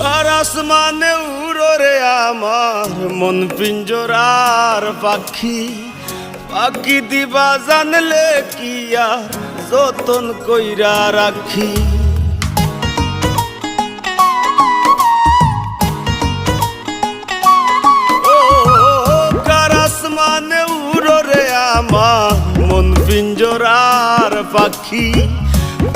আর আসমানে উড়রে আমার মন পিঞ্জরার পাখি। পাখি দিবা জানলে কি আর যতন কইরা রাখি। মন পিঞ্জরার পাখি।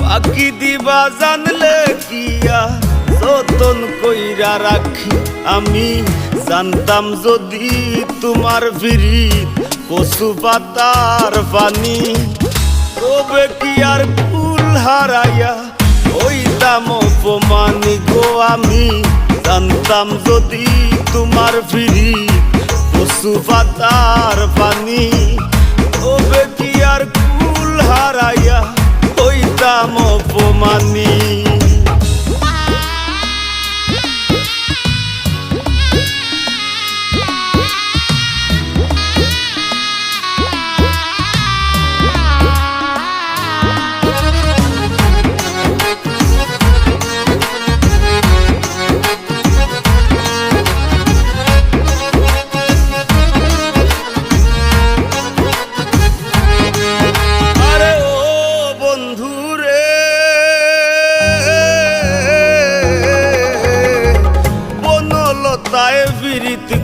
পাখি দিবা জানলে কি আর যতন কইরা রাখি, আমি জানতাম যদি তোমার ফিরি পশু পাতার পানি। তবে কি আর ফুল হারাইয়া ওইতাম অপমানি গো আমি? জানতাম যদি তোমার ফিরি পশু পাতার পানি।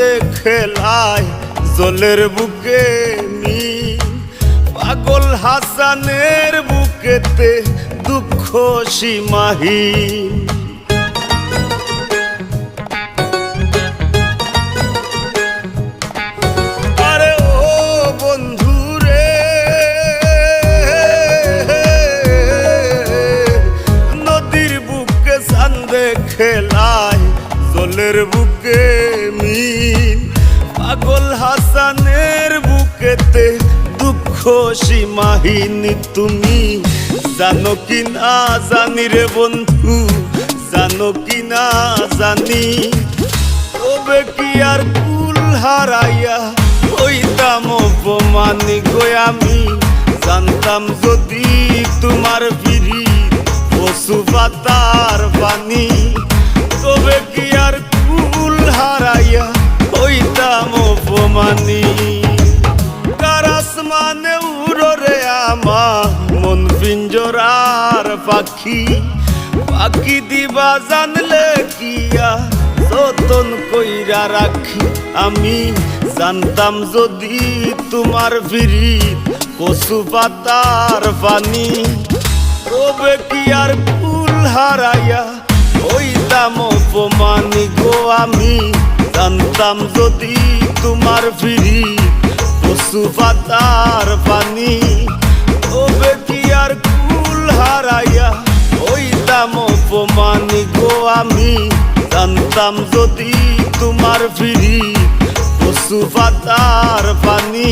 সান্দে খেলায় জলের বুকে নি পাগল হাসানের বুকেতে দুঃখ সান্দে খেলায় জলের বুকে মিন পাগল হাসানের বুকেতে দুঃখ সীমাহীন তুমি। জানো কি না জানি রে বন্ধু, জানো কি না জানি। তবে কি আর কুল হারাইয়া হইতাম অপমানি গো আমি? জানতাম যদি তোমার ফিরি পশু পাতার পানি। পাখি পাখি দিবা জানলে কি আর যতন কইরা রাখি, আমি জানতাম যদি তোমার ফিরি পশু পাতার পানি। তবে কি আর ফুল হারাইয়া? হইতাম অপমানি গো আমি। জানতাম যদি তোমার ফিরি পশু পাতার পানি। জানতাম যদি তোমার ফিরি পশু পাতার পানি